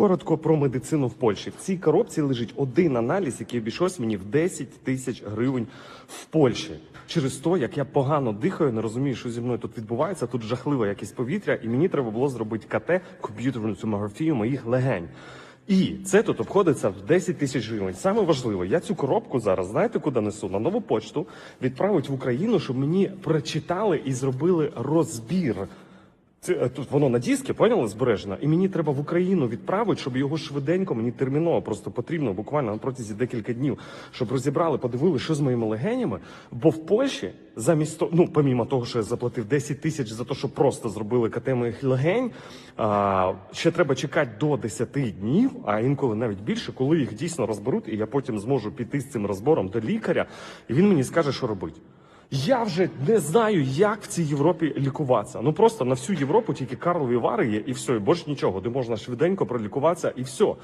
Коротко про медицину в Польщі. В цій коробці лежить один аналіз, який обійшовся мені в 10 тисяч гривень в Польщі. Через то, як я погано дихаю, не розумію, що зі мною тут відбувається. Тут жахлива якість повітря, і мені треба було зробити КТ комп'ютерну томографію моїх легень. І це тут обходиться в 10 тисяч гривень. Саме важливо, я цю коробку зараз знаєте, куди несу? На нову почту відправить в Україну, щоб мені прочитали і зробили розбір. Це е, тут воно на диски, поняли, збережено, і мені треба в Україну відправити, щоб його швиденько, мені терміново просто потрібно, буквально на протязі декілька днів, щоб розібрали, подивили, що з моїми легенями. Бо в Польщі замість того, ну помімо того, що я заплатив 10 тисяч за те, що просто зробили КТ моїх легень, а, ще треба чекати до 10 днів, а інколи навіть більше, коли їх дійсно розберуть, і я потім зможу піти з цим розбором до лікаря, і він мені скаже, що робити. Я вже не знаю, як в цій Європі лікуватися. Ну просто на всю Європу тільки Карлові вари є, і все, і більше нічого, де можна швиденько пролікуватися, і все.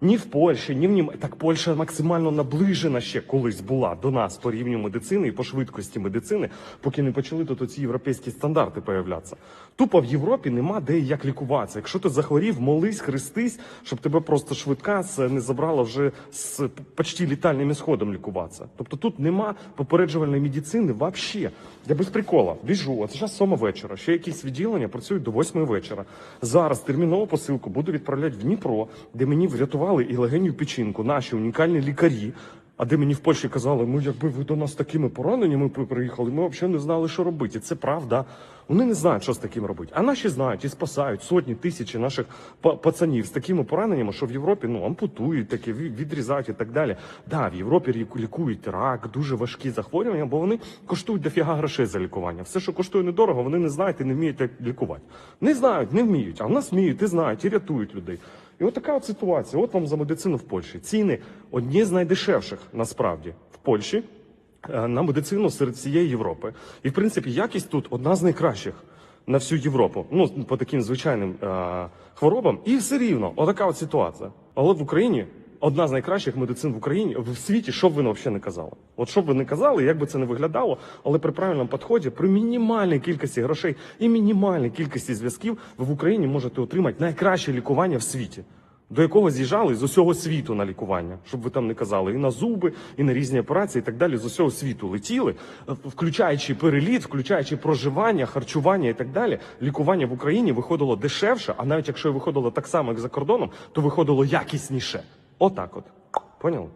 Ні в Польщі, ні в Нім... Так Польща максимально наближена ще колись була до нас по рівню медицини і по швидкості медицини, поки не почали тут оці європейські стандарти появлятися. Тупо в Європі нема де як лікуватися. Якщо ти захворів, молись, хрестись, щоб тебе просто швидка не забрала вже з почти літальним ісходом лікуватися. Тобто тут нема попереджувальної медицини взагалі. Я без прикола біжу. Це зараз сьома вечора. Ще якісь відділення працюють до восьмої вечора. Зараз термінову посилку буду відправляти в Дніпро, де мені врятували і легеню печінку, наші унікальні лікарі. А де мені в Польщі казали, ну якби ви до нас такими пораненнями при- приїхали, ми взагалі не знали, що робити. І це правда. Вони не знають, що з таким робити. А наші знають і спасають сотні тисячі наших па- пацанів з такими пораненнями, що в Європі ну ампутують таке, ві- відрізають і так далі. Да, в Європі лікують рак, дуже важкі захворювання, бо вони коштують дофіга грошей за лікування. Все, що коштує недорого, вони не знають і не вміють лікувати. Не знають, не вміють, а в нас вміють і знають, і рятують людей. І от така от ситуація. От вам за медицину в Польщі. Ціни одні з найдешевших насправді в Польщі е, на медицину серед всієї Європи. І в принципі якість тут одна з найкращих на всю Європу. Ну по таким звичайним е, хворобам. І все рівно, отака от ситуація. Але в Україні. Одна з найкращих медицин в Україні в світі, що б ви взагалі не казали. От що б ви не казали, як би це не виглядало, але при правильному підході, при мінімальній кількості грошей і мінімальній кількості зв'язків, ви в Україні можете отримати найкраще лікування в світі, до якого з'їжджали з усього світу на лікування, щоб ви там не казали, і на зуби, і на різні операції, і так далі. З усього світу летіли, е, включаючи переліт, включаючи проживання, харчування і так далі. Лікування в Україні виходило дешевше, а навіть якщо виходило так само, як за кордоном, то виходило якісніше. Отак, от поняли?